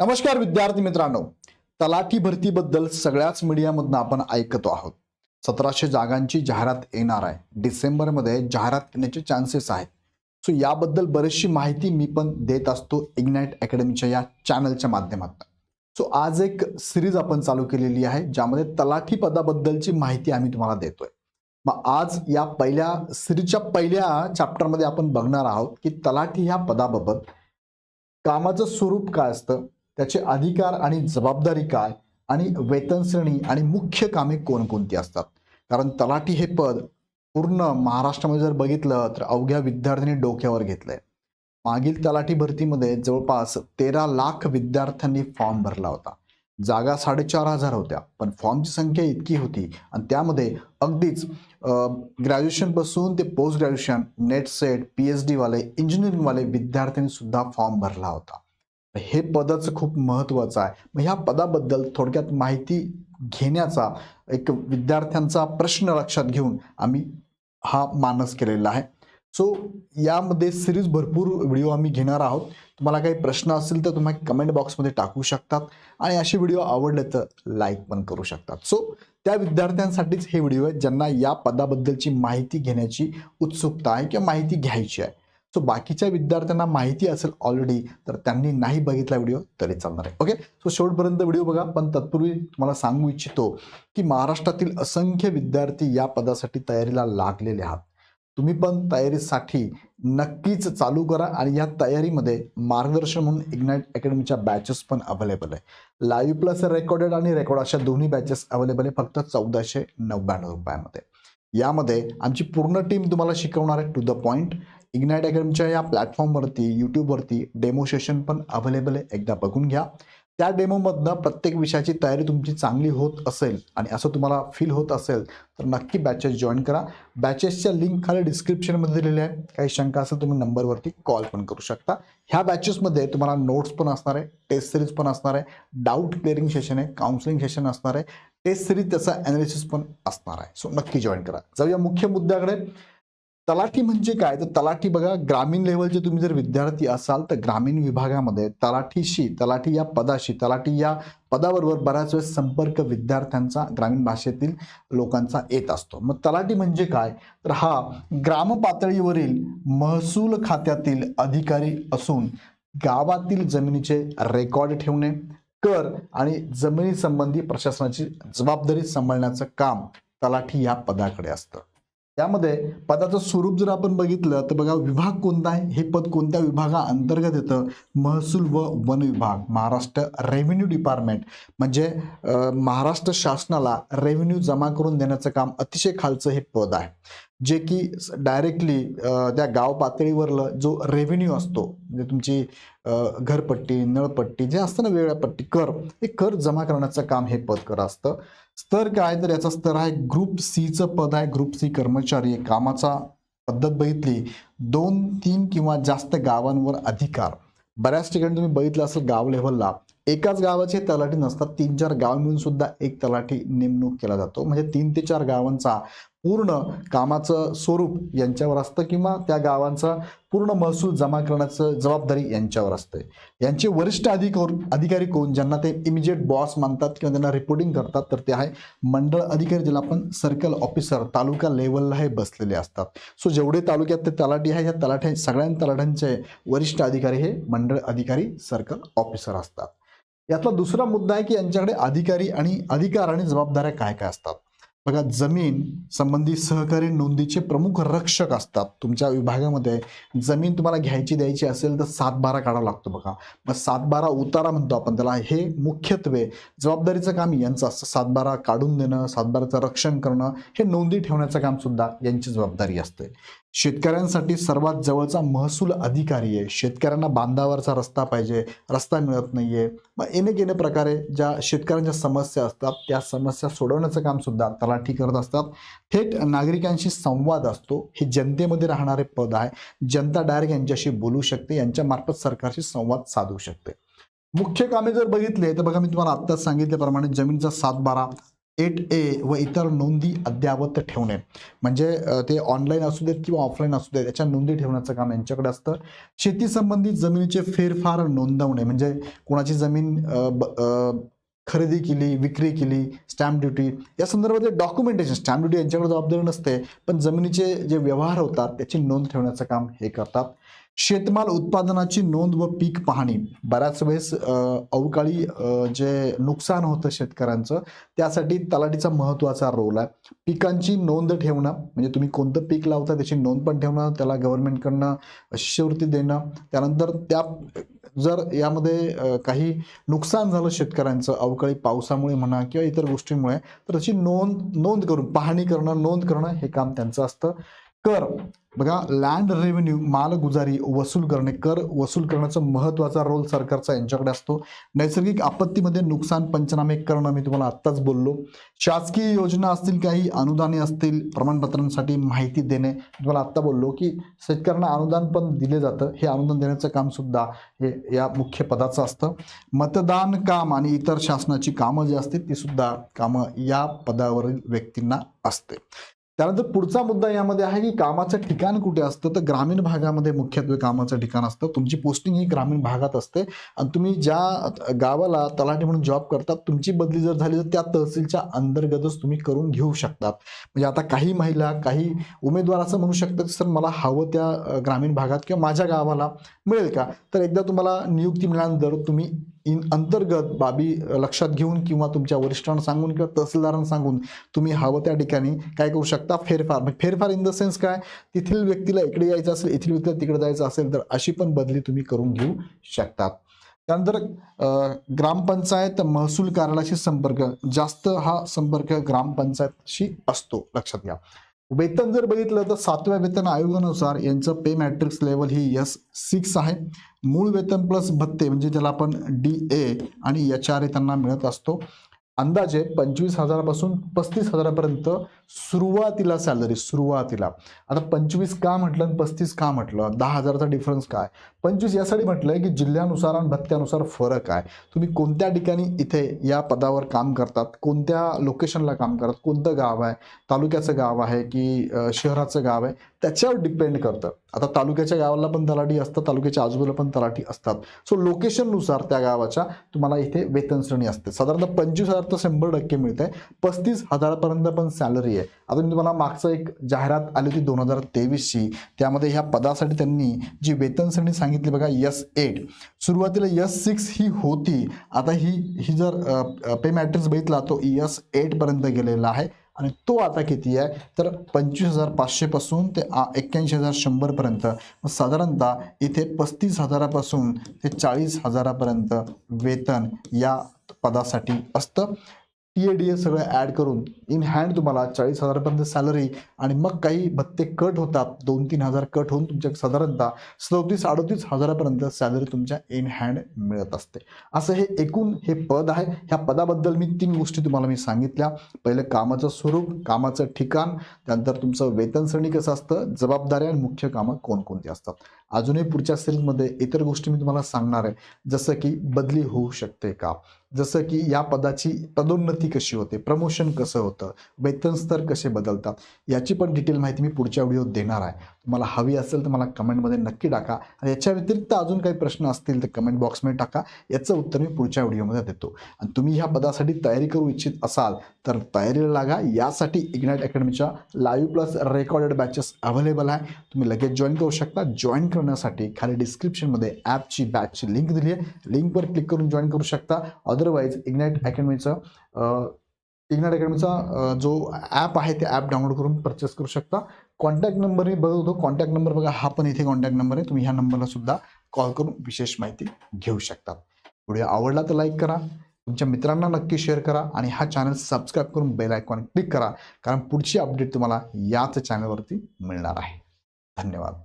नमस्कार विद्यार्थी मित्रांनो. तलाठी भरतीबद्दल सगळ्याच मीडियामधून आपण ऐकतो आहोत. सतराशे जागांची जाहिरात येणार आहे. डिसेंबरमध्ये जाहिरात येण्याचे चान्सेस आहेत. सो याबद्दल बरीचशी माहिती मी पण देत असतो इग्नाइट अकॅडमीच्या या चॅनलच्या माध्यमातून. सो आज एक सिरीज आपण चालू केलेली आहे ज्यामध्ये तलाठी पदाबद्दलची माहिती आम्ही तुम्हाला देतोय. मग आज या पहिल्या सिरीजच्या पहिल्या चॅप्टरमध्ये आपण बघणार आहोत की तलाठी ह्या पदाबाबत कामाचं स्वरूप काय असतं त्याचे अधिकार आणि जबाबदारी काय आणि वेतनश्रेणी आणि मुख्य कामे कोणकोणती असतात? कारण तलाठी हे पद पूर्ण महाराष्ट्रामध्ये जर बघितलं तर अवघ्या विद्यार्थ्यांनी डोक्यावर घेतलंय. मागील तलाठी भरतीमध्ये जवळपास तेरा लाख विद्यार्थ्यांनी फॉर्म भरला होता. जागा साडेचार हजार होत्या पण फॉर्मची संख्या इतकी होती आणि त्यामध्ये अगदीच ग्रॅज्युएशनपासून ते post graduation NET SET P H डीवाले इंजिनिअरिंगवाले विद्यार्थ्यांनी सुद्धा फॉर्म भरला होता. हे पदाचं खूप महत्त्वाचं आहे. मग ह्या पदाबद्दल थोडक्यात माहिती घेण्याचा एक विद्यार्थ्यांचा प्रश्न लक्षात घेऊन आम्ही हा मानस केलेला आहे. सो यामध्ये सिरीज भरपूर व्हिडिओ आम्ही घेणार आहोत. तुम्हाला काही प्रश्न असेल तर तुम्ही कमेंट बॉक्समध्ये टाकू शकतात. आणि असे व्हिडिओ आवडले तर लाईक पण करू शकतात. सो त्या विद्यार्थ्यांसाठीच हे व्हिडिओ आहे ज्यांना या पदाबद्दलची माहिती घेण्याची उत्सुकता आहे किंवा माहिती घ्यायची आहे. सो बाकीच्या विद्यार्थ्यांना माहिती असेल ऑलरेडी तर त्यांनी नाही बघितला व्हिडिओ तरी चालणार आहे. ओके सो शेवटपर्यंत व्हिडिओ बघा पण तत्पूर्वी तुम्हाला सांगू इच्छितो की महाराष्ट्रातील असंख्य विद्यार्थी या पदासाठी तयारीला लागलेले आहात. तुम्ही पण तयारीसाठी नक्कीच चालू करा आणि या तयारीमध्ये मार्गदर्शन म्हणून इग्नाइट अकॅडमीच्या बॅचेस पण अवेलेबल आहे. लाईव्ह प्लस रेकॉर्डेड आणि रेकॉर्ड अशा दोन्ही बॅचेस अवेलेबल आहे फक्त चौदाशे नव्याण्णव रुपयामध्ये. यामध्ये आमची पूर्ण टीम तुम्हाला शिकवणार आहे टू द पॉईंट इग्नाइट अकॅडमीच्या या प्लॅटफॉर्मवरती यूट्यूबवरती डेमो सेशन पण अवेलेबल आहे. एकदा बघून घ्या. त्या डेमोमधनं प्रत्येक विषयाची तयारी तुमची चांगली होत असेल आणि असं तुम्हाला फील होत असेल तर नक्की बॅचेस जॉईन करा. बॅचेसच्या लिंक खाली डिस्क्रिप्शनमध्ये दिलेल्या आहे काही शंका असेल तुम्ही नंबरवरती कॉल पण करू शकता. ह्या बॅचेसमध्ये तुम्हाला नोट्स पण असणार आहे टेस्ट सिरीज पण असणार आहे डाऊट क्लिअरिंग सेशन आहे काउन्सिलिंग सेशन असणार आहे टेस्ट सिरीज त्याचा ॲनालिसिस पण असणार आहे. सो नक्की जॉईन करा. जाऊया मुख्य मुद्द्याकडे. तलाठी म्हणजे काय? तर तलाठी बघा ग्रामीण लेवलचे तुम्ही जर विद्यार्थी असाल तर ग्रामीण विभागामध्ये तलाठीशी तलाठी या पदाशी तलाठी या पदाबरोबर बऱ्याच वेळेस संपर्क विद्यार्थ्यांचा ग्रामीण भाषेतील लोकांचा येत असतो. मग तलाठी म्हणजे काय? तर हा ग्राम पातळीवरील महसूल खात्यातील अधिकारी असून गावातील जमिनीचे रेकॉर्ड ठेवणे कर आणि जमिनी संबंधी प्रशासनाची जबाबदारी सांभाळण्याचं काम तलाठी या पदाकडे असतं. त्यामध्ये पदाचं स्वरूप जर आपण बघितलं तर बघा विभाग कोणता आहे? हे पद कोणत्या विभागाअंतर्गत येतं? महसूल व वन विभाग महाराष्ट्र रेव्हेन्यू डिपार्टमेंट म्हणजे महाराष्ट्र शासनाला रेव्हेन्यू जमा करून देण्याचं काम अतिशय खालचं हे पद आहे. जे की डायरेक्टली त्या गाव पातळीवरलं जो रेव्हेन्यू असतो म्हणजे तुमची घरपट्टी नळपट्टी जे असतं ना वेगळ्या पट्टी कर हे कर जमा करण्याचं काम हे पद कर असतं स्तर काय तर याचा स्तर आहे ग्रुप सीचं पद आहे ग्रुप सी कर्मचारी आहे. कामाचा पद्धत बघितली दोन तीन किंवा जास्त गावांवर अधिकार बऱ्याच ठिकाणी तुम्ही बघितलं असेल गाव लेव्हलला एकाच गावाचे तलाठी नसतात तीन चार गाव मिळून सुद्धा एक तलाठी नेमणूक केला जातो म्हणजे तीन ते चार गावांचा पूर्ण कामाचं स्वरूप यांच्यावर असतं किंवा त्या गावांचा पूर्ण महसूल जमा करण्याचं जबाबदारी यांच्यावर असते. यांचे वरिष्ठ अधिकार अधिकारी कोण? ज्यांना ते इमिजिएट बॉस मानतात किंवा त्यांना रिपोर्टिंग करतात तर ते आहे मंडळ अधिकारी ज्याला आपण सर्कल ऑफिसर तालुका लेवलला हे बसलेले असतात. सो जेवढे तालुक्यात ते तलाठी आहे या तलाठ्या सगळ्या तलाठ्यांचे वरिष्ठ अधिकारी हे मंडळ अधिकारी सर्कल ऑफिसर असतात. यातला दुसरा मुद्दा आहे की यांच्याकडे अधिकारी आणि अधिकार आणि जबाबदाऱ्या काय काय असतात? बघा जमीन संबंधी सहकारी नोंदीचे प्रमुख रक्षक असतात तुमच्या विभागामध्ये. जमीन तुम्हाला घ्यायची द्यायची असेल तर सात बारा काढावा लागतो बघा. मग सात बारा उतारा म्हणतो आपण त्याला. हे मुख्यत्वे जबाबदारीचं काम यांचं असतं. सात बारा काढून देणं सात बाराचं रक्षण करणं हे नोंदी ठेवण्याचं काम सुद्धा यांची जबाबदारी असते. शेतकऱ्यांसाठी सर्वात जवळचा महसूल अधिकारी आहे. शेतकऱ्यांना बांधावरचा रस्ता पाहिजे रस्ता मिळत नाहीये. मग येणे गेणे प्रकारे ज्या शेतकऱ्यांच्या समस्या असतात त्या समस्या सोडवण्याचं काम सुद्धा तलाठी करत असतात. थेट नागरिकांशी संवाद असतो. हे जनतेमध्ये राहणारे पद आहे. जनता डायरेक्ट यांच्याशी बोलू शकते यांच्यामार्फत सरकारशी संवाद साधू शकते. मुख्य कामे जर बघितले तर बघा मी तुम्हाला आत्ताच सांगितल्याप्रमाणे जमीनचा सातबारा एट ए व इतर नोंदी अद्ययावत ठेवणे. म्हणजे ते ऑनलाईन असू देत किंवा ऑफलाईन असू देत याच्या नोंदी ठेवण्याचं काम यांच्याकडे असतं. शेतीसंबंधित जमिनीचे फेरफार नोंदवणे म्हणजे कोणाची जमीन ब- खरेदी केली विक्री केली स्टॅम्प ड्युटी या संदर्भातले डॉक्युमेंटेशन स्टॅम्प ड्युटी यांच्याकडे जबाबदारी नसते पण जमिनीचे जे व्यवहार होतात त्याची नोंद ठेवण्याचं काम हे करतात. शेतमाल उत्पादनाची नोंद व पीक पाहणी. बऱ्याच वेळेस अवकाळी जे नुकसान होतं शेतकऱ्यांचं त्यासाठी तलाठीचा महत्त्वाचा रोल आहे. पिकांची नोंद ठेवणं म्हणजे तुम्ही कोणतं पीक लावता त्याची नोंद पण ठेवणं त्याला गव्हर्नमेंटकडनं शिष्यवृत्ती देणं त्यानंतर त्या जर यामध्ये काही नुकसान झालं शेतकऱ्यांचं अवकाळी पावसामुळे म्हणा किंवा इतर गोष्टींमुळे तर त्याची नोंद नोंद करून पाहणी करणं नोंद करणं हे काम त्यांचं असतं. कर. बघा लँड रेव्हेन्यू मालगुजारी वसूल करणे कर वसूल करण्याचा महत्त्वाचा रोल सरकारचा यांच्याकडे असतो. नैसर्गिक आपत्तीमध्ये नुकसान पंचनामे करणं मी तुम्हाला आत्ताच बोललो. शासकीय योजना असतील काही अनुदाने असतील प्रमाणपत्रांसाठी माहिती देणे तुम्हाला आत्ता बोललो की शेतकऱ्यांना अनुदान पण दिले जातं. हे अनुदान देण्याचं काम सुद्धा हे या मुख्य पदाचं असतं. मतदान काम आणि इतर शासनाची कामं जी असतील ती सुद्धा कामं या पदावरील व्यक्तींना असते. त्यानंतर पुढचा मुद्दा यामध्ये आहे की कामाचं ठिकाण कुठे असतं? तर ग्रामीण भागामध्ये मुख्यत्वे कामाचं ठिकाण असतं. तुमची पोस्टिंग ही ग्रामीण भागात असते. आणि तुम्ही ज्या गावाला तलाठी म्हणून जॉब करतात तुमची बदली जर झाली तर त्या तहसीलच्या अंतर्गतच तुम्ही करून घेऊ शकतात. म्हणजे आता काही महिला काही उमेदवार असं म्हणू शकतात की सर मला हवं त्या ग्रामीण भागात किंवा माझ्या गावाला मिळेल का? तर एकदा तुम्हाला नियुक्ती मिळाल्यानंतर तुम्ही इन अंतर्गत बाबी लक्षात घेऊन किंवा तुमच्या वरिष्ठांना सांगून किंवा तहसीलदारांना सांगून तुम्ही हवं त्या ठिकाणी काय करू शकता? फेरफार. म्हणजे फेरफार इन द सेन्स काय? तेथील व्यक्तीला इकडे यायचं असेल येथील व्यक्तीला तिकडे जायचं असेल तर अशी पण बदली तुम्ही करून घेऊ शकतात. त्यानंतर ग्रामपंचायत महसूल कार्यालयाशी संपर्क. जास्त हा संपर्क ग्रामपंचायतशी असतो. लक्षात घ्या. वेतन जर बघितलं तर सातव्या वेतन आयोगानुसार यांचं पे मॅट्रिक्स लेवल ही एस सिक्स आहे. मूळ वेतन प्लस भत्ते म्हणजे ज्याला आपण डी ए आणि एच आर ए त्यांना मिळत असतो. अंदाजे पंचवीस हजारापासून पस्तीस हजारापर्यंत सुरुवातीला सॅलरी सुरुवातीला. आता पंचवीस का म्हटलं आणि पस्तीस का म्हटलं? दहा हजाराचा डिफरन्स काय? पंचवीस यासाठी म्हटलंय की जिल्ह्यानुसार आणि भत्त्यानुसार फरक आहे. तुम्ही कोणत्या ठिकाणी इथे या पदावर काम करतात? कोणत्या लोकेशनला काम करतात? कोणतं गाव आहे? तालुक्याचं गाव आहे की शहराचं गाव आहे? त्याच्यावर डिपेंड करतं. आता तालुक्याच्या गावाला पण तलाठी असतात तालुक्याच्या आजूबाजूला पण तलाठी असतात. सो लोकेशननुसार त्या गावाच्या तुम्हाला इथे वेतन श्रेणी असते. साधारणतः पंचवीस हजार तर शंभर टक्के मिळते पस्तीस हजारापर्यंत पण सॅलरी आहे. आता मी तुम्हाला मागचं एक जाहिरात आली होती दोन हजार तेवीसची. त्यामध्ये ह्या पदासाठी त्यांनी जी वेतन श्रेणी सांगितली बघा यस एट सुरुवातीला यस सिक्स ही होती. आता ही ही जर पे मॅट्रिक्स बघितला तो यस एटपर्यंत गेलेला आहे. आणि तो आता किती आहे? तर पंचवीस हजार पाचशेपासून ते आ- एक्क्याऐंशी हजार शंभरपर्यंत. मग साधारणतः इथे पस्तीस हजारापासून ते चाळीस हजारापर्यंत वेतन या पदासाठी असतं. टी ए डी ए सगळं ॲड करून इन हँड तुम्हाला चाळीस हजारापर्यंत सॅलरी आणि मग काही भत्ते कट होतात दोन तीन हजार कट होऊन तुमच्या साधारणतः सदोतीस अडोतीस हजारापर्यंत सॅलरी तुमच्या इन हँड मिळत असते. असं हे एकूण हे पद आहे. ह्या पदाबद्दल मी तीन गोष्टी तुम्हाला मी सांगितल्या. पहिलं कामाचं स्वरूप कामाचं ठिकाण त्यानंतर तुमचं वेतन श्रेणी कसं असतं जबाबदाऱ्या आणि मुख्य कामं कोणकोणती असतात. अजूनही पुढच्या सिरीजमध्ये इतर गोष्टी मी तुम्हाला सांगणार आहे. जसं की बदली होऊ शकते का? जसं की या पदाची पदोन्नती कशी होते प्रमोशन कसं होतं वेतन स्तर कसे बदलतात याची पण डिटेल माहिती मी पुढच्या व्हिडिओत देणार आहे. तुम्हाला हवी असेल तर मला कमेंटमध्ये नक्की टाका. आणि याच्या व्यतिरिक्त अजून काही प्रश्न असतील तर कमेंट बॉक्समध्ये टाका. याचं उत्तर मी पुढच्या व्हिडिओमध्ये देतो. आणि तुम्ही ह्या पदासाठी तयारी करू इच्छित असाल तर तयारीला लागा. यासाठी Ignite अकॅडमीच्या live plus recorded batches available आहे. तुम्ही लगेच जॉईन करू शकता. जॉईन करण्यासाठी खाली डिस्क्रिप्शनमध्ये ॲपची बॅचची लिंक दिली आहे. लिंकवर क्लिक करून जॉईन करू शकता. अदरवाईज इग्नाईट अकॅडमीचं इग्नाईट अकॅडमीचा जो ॲप आहे ते ॲप डाउनलोड करून परचेस करू शकता. कॉन्टॅक्ट नंबर मी बघत होतो. कॉन्टॅक्ट नंबर बघा हा पण इथे कॉन्टॅक्ट नंबर आहे. तुम्ही ह्या नंबरला सुद्धा कॉल करून विशेष माहिती घेऊ शकता. व्हिडिओ आवडला तर लाईक करा. तुमच्या मित्रांना नक्की शेअर करा आणि हा चॅनल सबस्क्राईब करून बेल आयकॉन क्लिक करा. कारण पुढची अपडेट तुम्हाला याच चॅनलवरती मिळणार आहे. धन्यवाद.